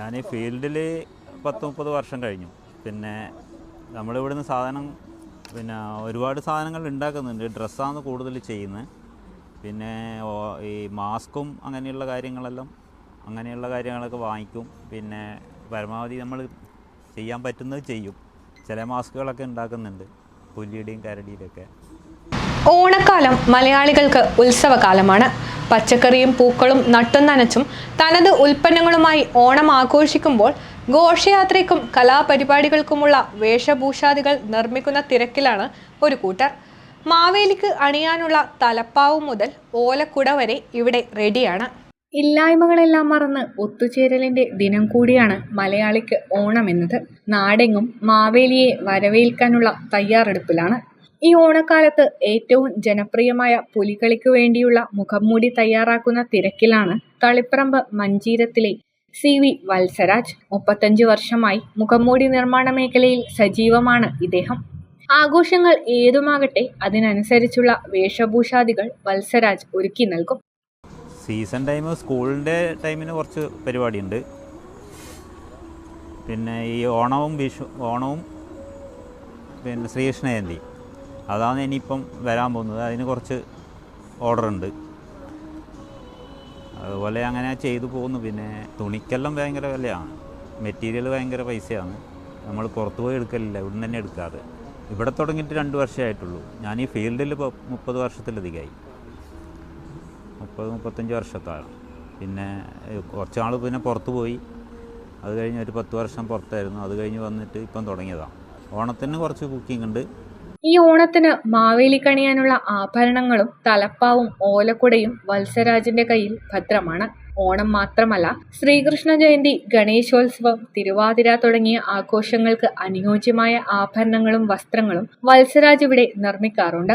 ഞാൻ ഈ ഫീൽഡിൽ പത്ത് മുപ്പത് വർഷം കഴിഞ്ഞു. പിന്നെ നമ്മളിവിടുന്ന് സാധനം പിന്നെ ഒരുപാട് സാധനങ്ങൾ ഉണ്ടാക്കുന്നുണ്ട്. ഡ്രസ്സാണ് കൂടുതൽ ചെയ്യുന്നത്. പിന്നെ ഈ മാസ്കും അങ്ങനെയുള്ള കാര്യങ്ങളെല്ലാം അങ്ങനെയുള്ള കാര്യങ്ങളൊക്കെ വാങ്ങിക്കും. പിന്നെ പരമാവധി നമ്മൾ ചെയ്യാൻ പറ്റുന്നത് ചെയ്യും. ചില മാസ്കുകളൊക്കെ ഉണ്ടാക്കുന്നുണ്ട്. പുല്ലിയുടെയും കരടിയുടെയൊക്കെ ഓണക്കാലം മലയാളികൾക്ക് ഉത്സവകാലമാണ് പച്ചക്കറിയും പൂക്കളും നട്ടും നനച്ചും തനത് ഉൽപ്പന്നങ്ങളുമായി ഓണം ആഘോഷിക്കുമ്പോൾ ഘോഷയാത്രയ്ക്കും കലാപരിപാടികൾക്കുമുള്ള വേഷഭൂഷാദികൾ നിർമ്മിക്കുന്ന തിരക്കിലാണ് ഒരു കൂട്ടർ. മാവേലിക്ക് അണിയാനുള്ള തലപ്പാവ് മുതൽ ഓലക്കുട വരെ ഇവിടെ റെഡിയാണ്. ഇല്ലായ്മകളെല്ലാം മറന്ന് ഒത്തുചേരലിന്റെ ദിനം കൂടിയാണ് മലയാളിക്ക് ഓണം എന്നത്. നാടെങ്ങും മാവേലിയെ വരവേൽക്കാനുള്ള തയ്യാറെടുപ്പിലാണ് ഈ ഓണക്കാലത്ത് ഏറ്റവും ജനപ്രിയമായ പുലികളിക്ക് വേണ്ടിയുള്ള മുഖംമൂടി തയ്യാറാക്കുന്ന തിരക്കിലാണ് തളിപ്പറമ്പ് മഞ്ചീരത്തിലെ സി വി വത്സരാജ് മുപ്പത്തഞ്ച് വർഷമായി മുഖംമൂടി നിർമ്മാണ മേഖലയിൽ സജീവമാണ് ഇദ്ദേഹം. ആഘോഷങ്ങൾ ഏതുമാകട്ടെ അതിനനുസരിച്ചുള്ള വേഷഭൂഷാദികൾ വത്സരാജ് ഒരുക്കി നൽകും. സീസൺ ടൈം സ്കൂളിന്റെ ടൈമിന് കുറച്ച് പരിപാടിയുണ്ട്. പിന്നെ ഈ ഓണവും വിഷു ഓണവും പിന്നെ ശ്രീകൃഷ്ണ ജയന്തി. അതാണ് ഇനിയിപ്പം വരാൻ പോകുന്നത്. അതിന് കുറച്ച് ഓർഡർ ഉണ്ട്. അതുപോലെ അങ്ങനെ ചെയ്തു പോകുന്നു. പിന്നെ തുണിക്കെല്ലാം ഭയങ്കര വിലയാണ്. മെറ്റീരിയൽ ഭയങ്കര പൈസയാണ്. നമ്മൾ പുറത്ത് പോയി എടുക്കലില്ല. ഇവിടുന്ന് തന്നെ എടുക്കാറ്. ഇവിടെ തുടങ്ങിയിട്ട് രണ്ട് വർഷമായിട്ടുള്ളൂ ഞാൻ ഈ ഫീൽഡിൽ ഇപ്പോൾ മുപ്പത് വർഷത്തിലധികമായി. മുപ്പത് മുപ്പത്തഞ്ച് വർഷത്താണ് പിന്നെ കുറച്ച് നാൾ പിന്നെ പുറത്ത് പോയി. അത് കഴിഞ്ഞ് ഒരു പത്ത് വർഷം പുറത്തായിരുന്നു. അത് കഴിഞ്ഞ് വന്നിട്ട് ഇപ്പം തുടങ്ങിയതാണ്. ഓണത്തിന് കുറച്ച് കുക്കിംഗ് ഉണ്ട്. ഈ ഓണത്തിന് മാവേലി കണിയാനുള്ള ആഭരണങ്ങളും തലപ്പാവും ഓലക്കുടയും വത്സരാജിന്റെ കയ്യിൽ ഭദ്രമാണ്. ഓണം മാത്രമല്ല ശ്രീകൃഷ്ണ ജയന്തി ഗണേശോത്സവം തിരുവാതിര തുടങ്ങിയ ആഘോഷങ്ങൾക്ക് അനുയോജ്യമായ ആഭരണങ്ങളും വസ്ത്രങ്ങളും വത്സരാജ് ഇവിടെ നിർമ്മിക്കാറുണ്ട്.